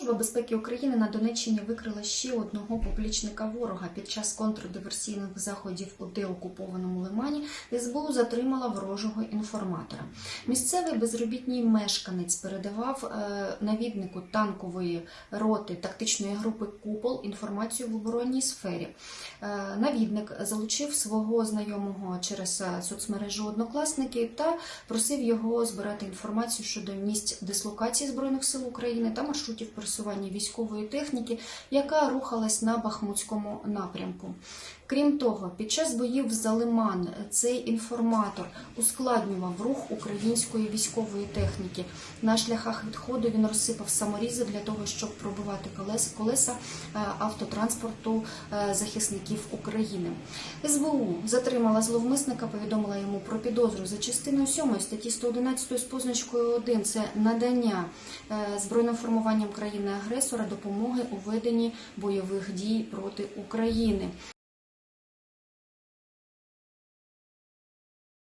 Служба безпеки України на Донеччині викрила ще одного поплічника ворога. Під час контрдиверсійних заходів у деокупованому лимані СБУ затримала ворожого інформатора. Місцевий безробітній мешканець передавав е, навіднику танкової роти тактичної групи Купол інформацію в оборонній сфері. Е, Навідник залучив свого знайомого через е, соцмережу однокласники та просив його збирати інформацію щодо місць дислокації збройних сил України та маршрутів пересування військової техніки, яка рухалась на Бахмутському напрямку. Крім того, під час боїв за Лиман цей інформатор ускладнював рух української військової техніки. На шляхах відходу він розсипав саморізи для того, щоб пробивати колеса е, автотранспорту е, захисників України. СБУ затримала зловмисника, повідомила йому про підозру за частиною 7 статті 111 з позначкою 1. Це надання е, збройним формуванням країни-агресора допомоги у веденні бойових дій проти України.